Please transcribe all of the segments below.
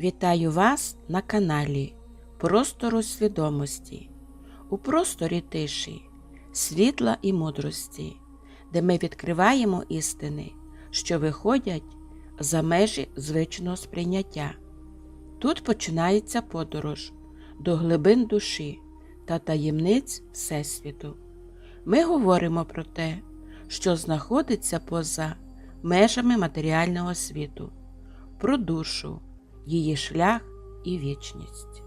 Вітаю вас на каналі Простору свідомості, у просторі тиші, світла і мудрості, де ми відкриваємо істини, що виходять за межі звичного сприйняття. Тут починається подорож до глибин душі та таємниць Всесвіту. Ми говоримо про те, що знаходиться поза межами матеріального світу, про душу, її шлях і вічність.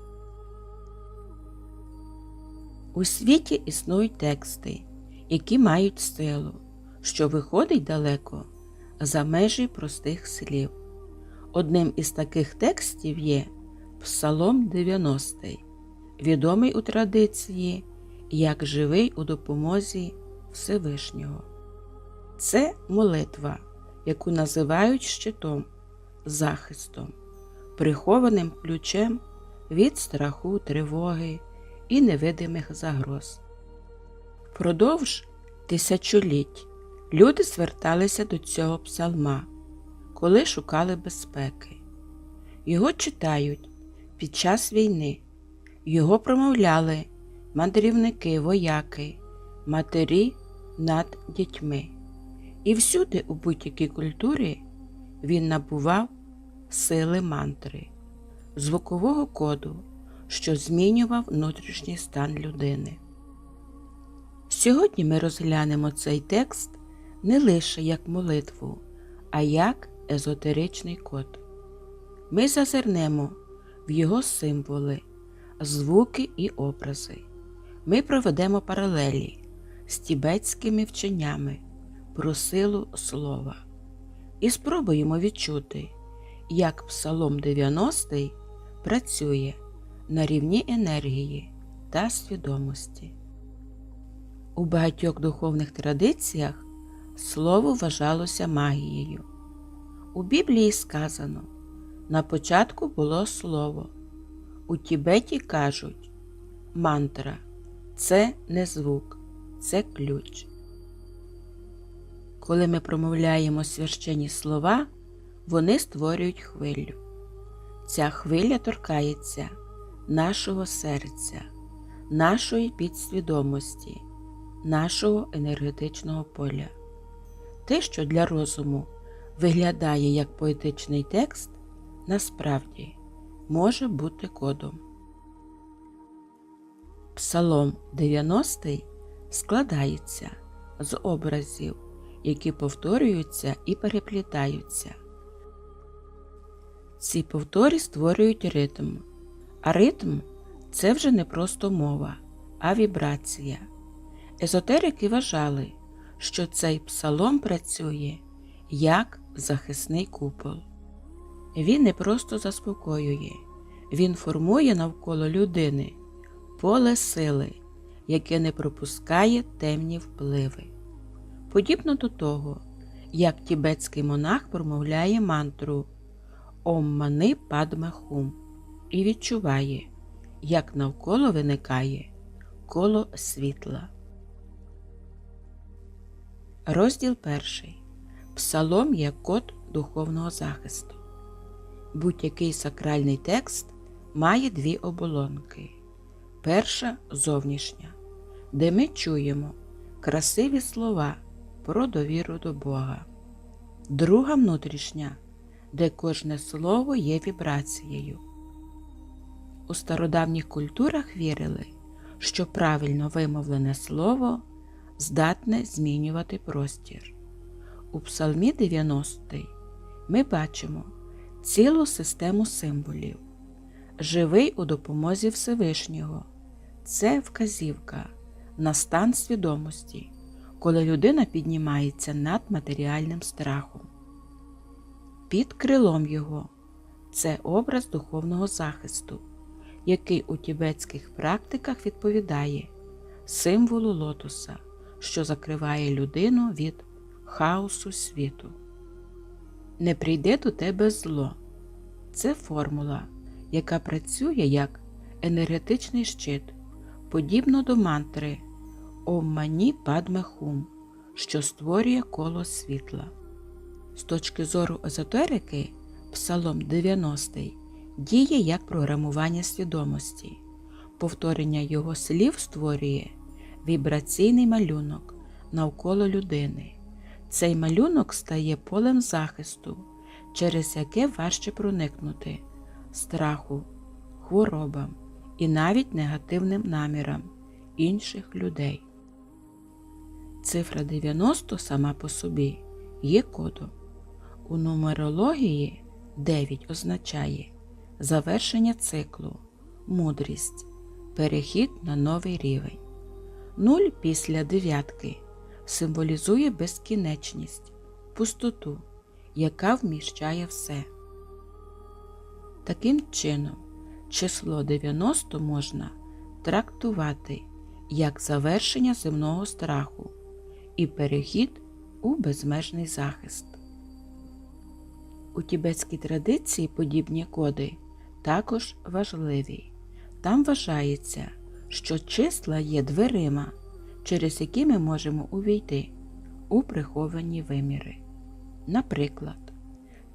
У світі існують тексти, які мають силу, що виходить далеко за межі простих слів. Одним із таких текстів є Псалом 90, відомий у традиції як живий у допомозі Всевишнього. Це молитва, яку називають щитом, захистом, прихованим ключем від страху, тривоги і невидимих загроз. Впродовж тисячоліть люди зверталися до цього псалма, коли шукали безпеки. Його читають під час війни, його промовляли мандрівники, вояки, матері над дітьми. І всюди, у будь-якій культурі, він набував сили мантри, звукового коду, що змінював внутрішній стан людини. Сьогодні ми розглянемо цей текст не лише як молитву, а як езотеричний код. Ми зазирнемо в його символи, звуки і образи. Ми проведемо паралелі з тібетськими вченнями про силу слова і спробуємо відчути, як Псалом 90 працює на рівні енергії та свідомості. У багатьох духовних традиціях слово вважалося магією. У Біблії сказано на початку було слово. У Тібеті кажуть мантра це не звук, це ключ. Коли ми промовляємо священні слова, вони створюють хвилю. Ця хвиля торкається нашого серця, нашої підсвідомості, нашого енергетичного поля. Те, що для розуму виглядає як поетичний текст, насправді може бути кодом. Псалом 90 складається з образів, які повторюються і переплітаються. Ці повторі створюють ритм, а ритм це вже не просто мова, а вібрація. Езотерики вважали, що цей псалом працює як захисний купол. Він не просто заспокоює, він формує навколо людини поле сили, яке не пропускає темні впливи. Подібно до того, як тібетський монах промовляє мантру Ом мани падме хум і відчуває, як навколо виникає коло світла. Розділ перший. Псалом як код духовного захисту. Будь-який сакральний текст має дві оболонки. Перша зовнішня, де ми чуємо красиві слова про довіру до Бога. Друга внутрішня, де кожне слово є вібрацією. У стародавніх культурах вірили, що правильно вимовлене слово здатне змінювати простір. У Псалмі 90 ми бачимо цілу систему символів. Живий у допомозі Всевишнього. Це вказівка на стан свідомості, коли людина піднімається над матеріальним страхом. Під крилом його це образ духовного захисту, який у тібетських практиках відповідає символу лотоса, що закриває людину від хаосу світу. Не прийде до тебе зло. Це формула, яка працює як енергетичний щит, подібно до мантри Ом мані падме хум, що створює коло світла. З точки зору езотерики, Псалом 90 діє як програмування свідомості. Повторення його слів створює вібраційний малюнок навколо людини. Цей малюнок стає полем захисту, через яке важче проникнути страху, хворобам і навіть негативним намірам інших людей. Цифра 90 сама по собі є кодом. У нумерології 9 означає завершення циклу, мудрість, перехід на новий рівень. Нуль після дев'ятки символізує безкінечність, пустоту, яка вміщає все. Таким чином, число 90 можна трактувати як завершення земного страху і перехід у безмежний захист. У тібетській традиції подібні коди також важливі. Там вважається, що числа є дверима, через які ми можемо увійти у приховані виміри. Наприклад,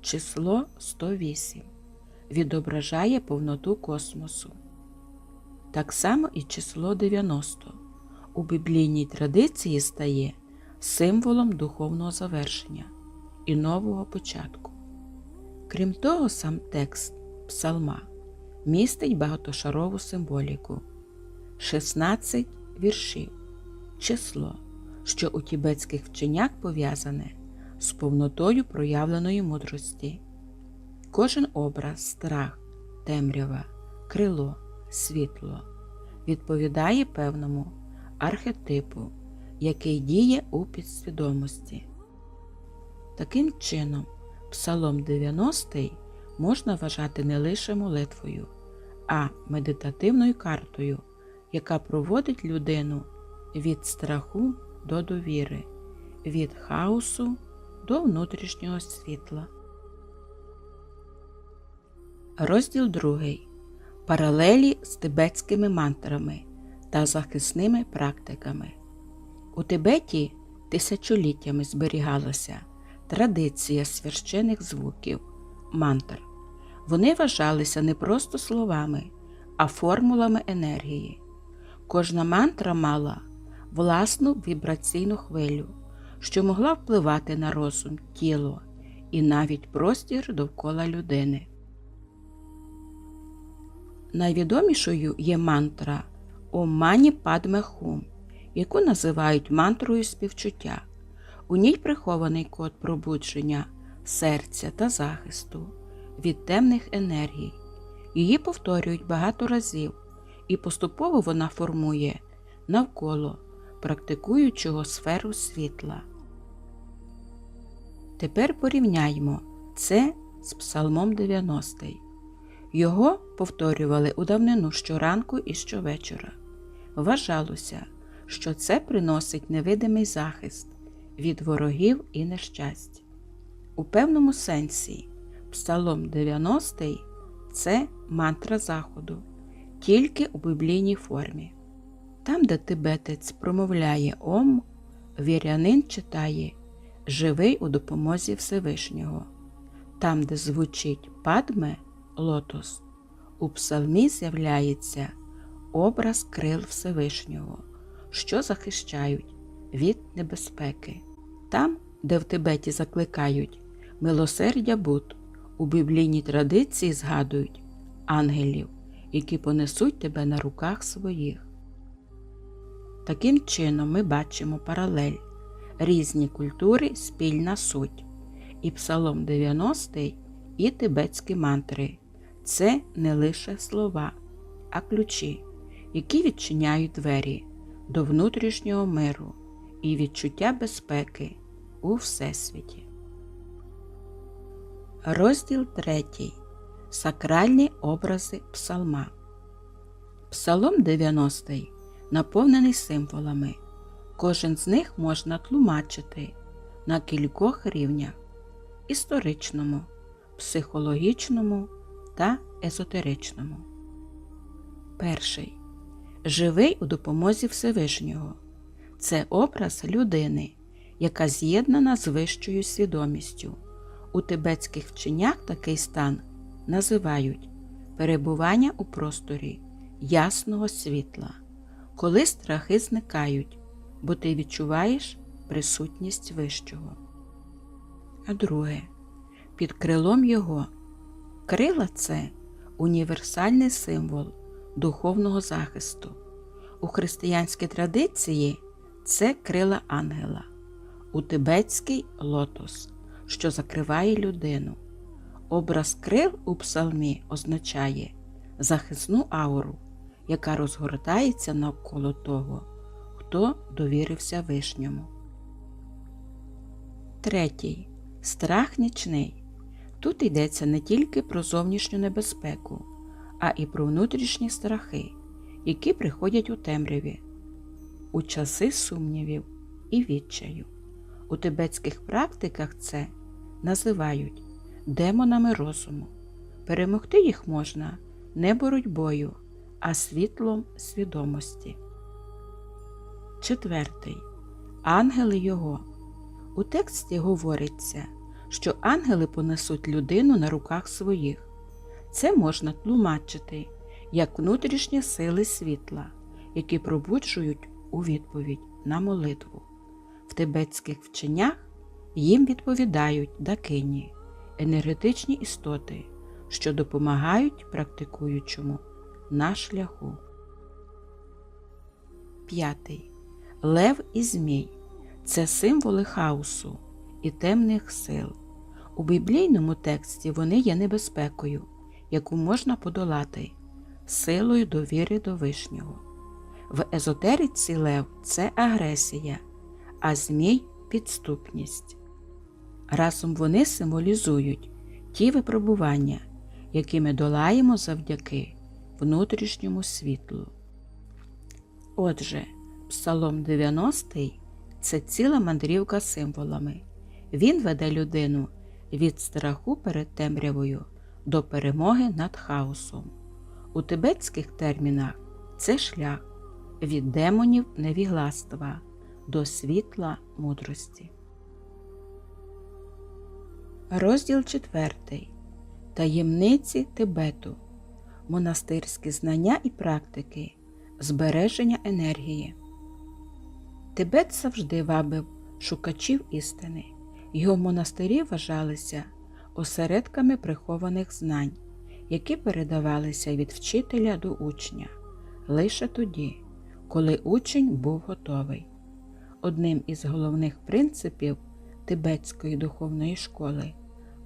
число 108 відображає повноту космосу. Так само і число 90 у біблійній традиції стає символом духовного завершення і нового початку. Крім того, сам текст псалма містить багатошарову символіку, 16 віршів, число, що у тібетських вченнях пов'язане з повнотою проявленої мудрості. Кожен образ, страх, темрява, крило, світло відповідає певному архетипу, який діє у підсвідомості. Таким чином, Псалом 90 можна вважати не лише молитвою, а медитативною картою, яка проводить людину від страху до довіри, від хаосу до внутрішнього світла. Розділ 2. Паралелі з тибетськими мантрами та захисними практиками. У Тибеті тисячоліттями зберігалася традиція священих звуків мантр. Вони вважалися не просто словами, а формулами енергії. Кожна мантра мала власну вібраційну хвилю, що могла впливати на розум, тіло і навіть простір довкола людини. Найвідомішою є мантра Ом Мані Падме Хум, яку називають мантрою співчуття. У ній прихований код пробудження серця та захисту від темних енергій. Її повторюють багато разів, і поступово вона формує навколо практикуючого сферу світла. Тепер порівняймо це з Псалмом 90. Його повторювали у давнину щоранку і щовечора. Вважалося, що це приносить невидимий захист від ворогів і нещасть. У певному сенсі Псалом 90 це мантра Заходу, тільки у біблійній формі. Там, де тибетець промовляє Ом, вірянин читає Живий у допомозі Всевишнього. Там, де звучить Падме лотос, у псалмі з'являється образ крил Всевишнього, що захищають від небезпеки. Там, де в Тибеті закликають милосердя Буд, у біблійній традиції згадують ангелів, які понесуть тебе на руках своїх. Таким чином ми бачимо паралель, різні культури, спільна суть, і Псалом 90 і тибетські мантри це не лише слова, а ключі, які відчиняють двері до внутрішнього миру і відчуття безпеки у Всесвіті. Розділ 3. Сакральні образи Псалма. Псалом 90 наповнений символами. Кожен з них можна тлумачити на кількох рівнях історичному, психологічному та езотеричному. Перший живий у допомозі Всевишнього. Це образ людини, яка з'єднана з вищою свідомістю. У тибетських вченнях такий стан називають перебування у просторі ясного світла, коли страхи зникають, бо ти відчуваєш присутність вищого. А друге, під крилом його крила це універсальний символ духовного захисту. У християнській традиції це крила ангела, у тибетський лотос, що закриває людину. Образ крил у псалмі означає захисну ауру, яка розгортається навколо того, хто довірився вишньому. Третій. Страх нічний. Тут йдеться не тільки про зовнішню небезпеку, а і про внутрішні страхи, які приходять у темряві, у часи сумнівів і відчаю. У тибетських практиках це називають демонами розуму. Перемогти їх можна не боротьбою, а світлом свідомості. Четвертий. Ангели його. У тексті говориться, що ангели понесуть людину на руках своїх. Це можна тлумачити як внутрішні сили світла, які пробуджують у відповідь на молитву. В тибетських вченнях їм відповідають дакині, енергетичні істоти, що допомагають практикуючому на шляху. П'ятий. Лев і Змій це символи хаосу і темних сил. У біблійному тексті вони є небезпекою, яку можна подолати силою довіри до вишнього. В езотериці лев це агресія, а змій підступність. Разом вони символізують ті випробування, які ми долаємо завдяки внутрішньому світлу. Отже, Псалом 90 це ціла мандрівка символами. Він веде людину від страху перед темрявою до перемоги над хаосом. У тибетських термінах це шлях від демонів невігластва до світла мудрості. Розділ 4. Таємниці Тибету. Монастирські знання і практики. Збереження енергії. Тибет завжди вабив шукачів істини. Його монастирі вважалися осередками прихованих знань, які передавалися від вчителя до учня лише тоді, коли учень був готовий. Одним із головних принципів тибетської духовної школи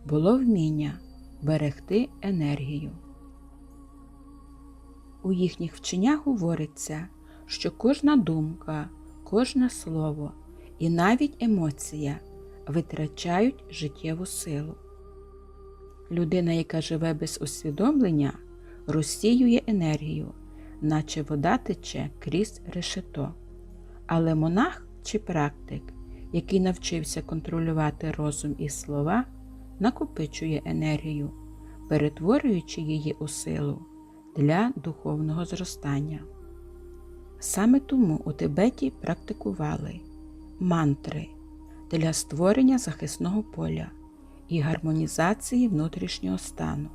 було вміння берегти енергію. У їхніх вченнях говориться, що кожна думка, кожне слово і навіть емоція витрачають життєву силу. Людина, яка живе без усвідомлення, розсіює енергію, наче вода тече крізь решето. Але монах чи практик, який навчився контролювати розум і слова, накопичує енергію, перетворюючи її у силу для духовного зростання. Саме тому у Тибеті практикували мантри для створення захисного поля і гармонізації внутрішнього стану,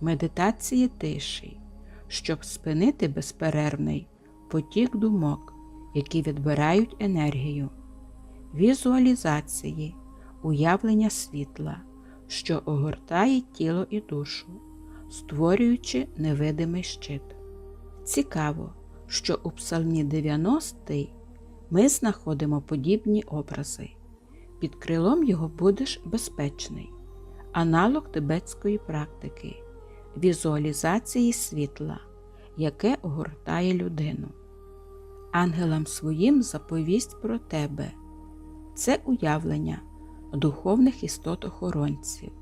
медитації тиші, щоб спинити безперервний потік думок, які відбирають енергію, візуалізації, уявлення світла, що огортає тіло і душу, створюючи невидимий щит. Цікаво, що у Псалмі 90 ми знаходимо подібні образи. Під крилом його будеш безпечний, аналог тибетської практики, візуалізації світла, яке огортає людину. Ангелам своїм заповість про тебе це уявлення духовних істот охоронців.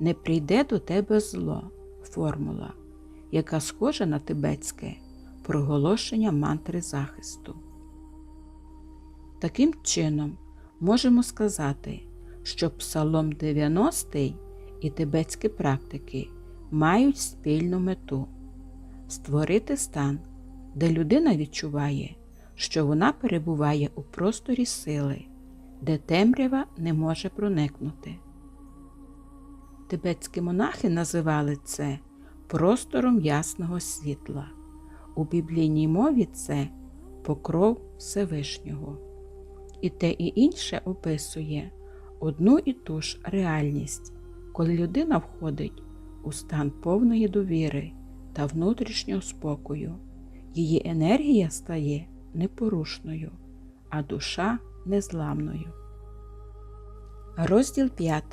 Не прийде до тебе зло, формула, яка схожа на тибетське проголошення мантри захисту. Таким чином, можемо сказати, що Псалом 90 і тибетські практики мають спільну мету створити стан, де людина відчуває, що вона перебуває у просторі сили, де темрява не може проникнути. Тибетські монахи називали це простором ясного світла. У біблійній мові це покров Всевишнього. І те і інше описує одну і ту ж реальність, коли людина входить у стан повної довіри та внутрішнього спокою, її енергія стає непорушною, а душа незламною. Розділ 5.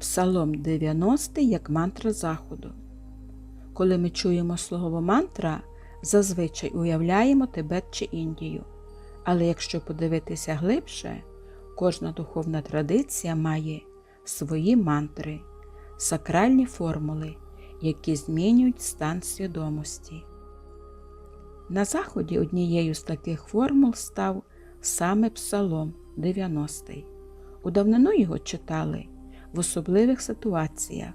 Псалом 90 як мантра Заходу. Коли ми чуємо слово мантра, зазвичай уявляємо Тибет чи Індію. Але якщо подивитися глибше, кожна духовна традиція має свої мантри, сакральні формули, які змінюють стан свідомості. На Заході однією з таких формул став саме Псалом 90. У давнину його читали в особливих ситуаціях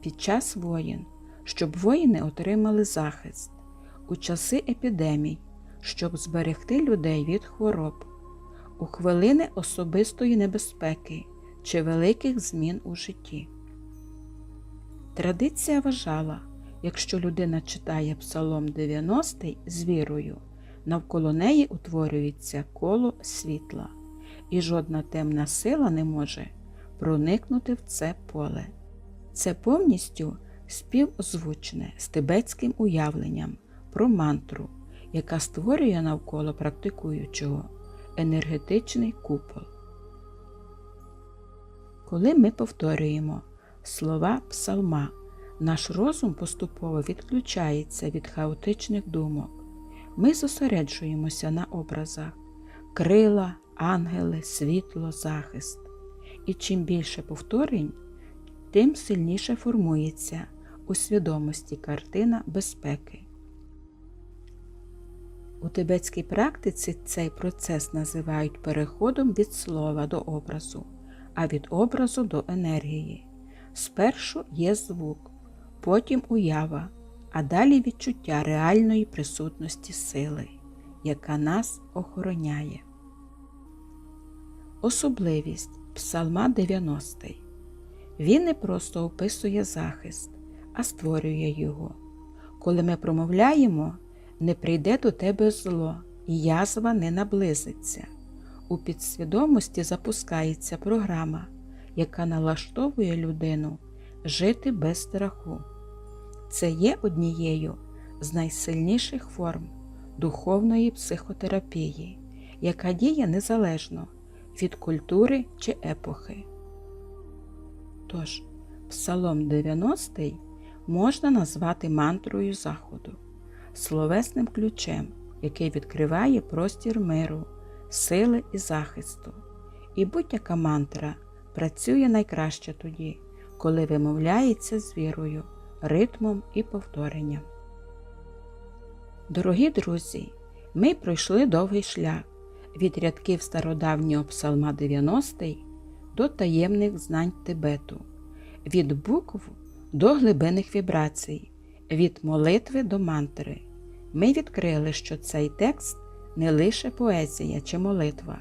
під час воїн, щоб воїни отримали захист у часи епідемій, щоб зберегти людей від хвороб, у хвилини особистої небезпеки чи великих змін у житті. Традиція вважала, якщо людина читає Псалом 90 з вірою, навколо неї утворюється коло світла, і жодна темна сила не може проникнути в це поле. Це повністю співозвучне з тибетським уявленням про мантру, яка створює навколо практикуючого енергетичний купол. Коли ми повторюємо слова псалма, наш розум поступово відключається від хаотичних думок. Ми зосереджуємося на образах крила, ангели, світло, захист. І чим більше повторень, тим сильніше формується у свідомості картина безпеки. У тибетській практиці цей процес називають переходом від слова до образу, а від образу до енергії. Спершу є звук, потім уява, а далі відчуття реальної присутності сили, яка нас охороняє. Особливість Псалма 90. Він не просто описує захист, а створює його. Коли ми промовляємо, не прийде до тебе зло, і язва не наблизиться. У підсвідомості запускається програма, яка налаштовує людину жити без страху. Це є однією з найсильніших форм духовної психотерапії, яка діє незалежно від культури чи епохи. Тож, Псалом 90 можна назвати мантрою Заходу, словесним ключем, який відкриває простір миру, сили і захисту. І будь-яка мантра працює найкраще тоді, коли вимовляється з вірою, ритмом і повторенням. Дорогі друзі, ми пройшли довгий шлях від рядків стародавнього псалма 90 до таємних знань Тибету, від букв до глибинних вібрацій, від молитви до мантри. Ми відкрили, що цей текст не лише поезія чи молитва,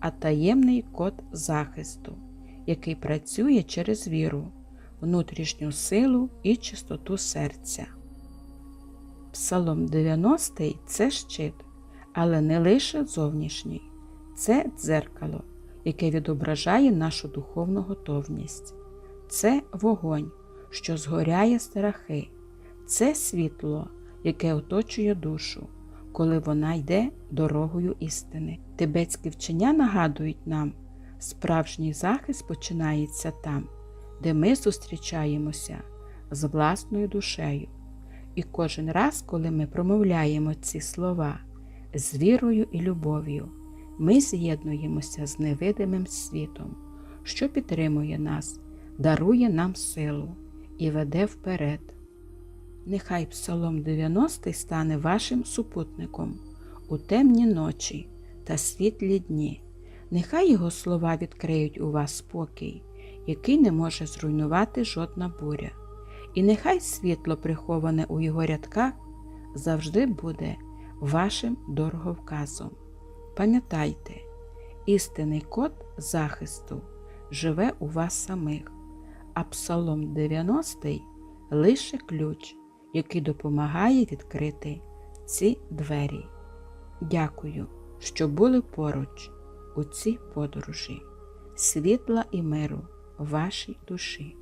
а таємний код захисту, який працює через віру, внутрішню силу і чистоту серця. Псалом 90 це щит, але не лише зовнішній, це дзеркало, яке відображає нашу духовну готовність, це вогонь, що згоряє страхи, це світло, яке оточує душу, коли вона йде дорогою істини. Тибетські вчення нагадують нам, справжній захист починається там, де ми зустрічаємося з власною душею. І кожен раз, коли ми промовляємо ці слова з вірою і любов'ю, ми з'єднуємося з невидимим світом, що підтримує нас, дарує нам силу і веде вперед. Нехай Псалом 90 стане вашим супутником у темні ночі та світлі дні. Нехай його слова відкриють у вас спокій, який не може зруйнувати жодна буря. І нехай світло, приховане у його рядках, завжди буде вашим дороговказом. Пам'ятайте, істинний код захисту живе у вас самих, а Псалом 90 лише ключ, який допомагає відкрити ці двері. Дякую, що були поруч у цій подорожі. Світла і миру вашій душі.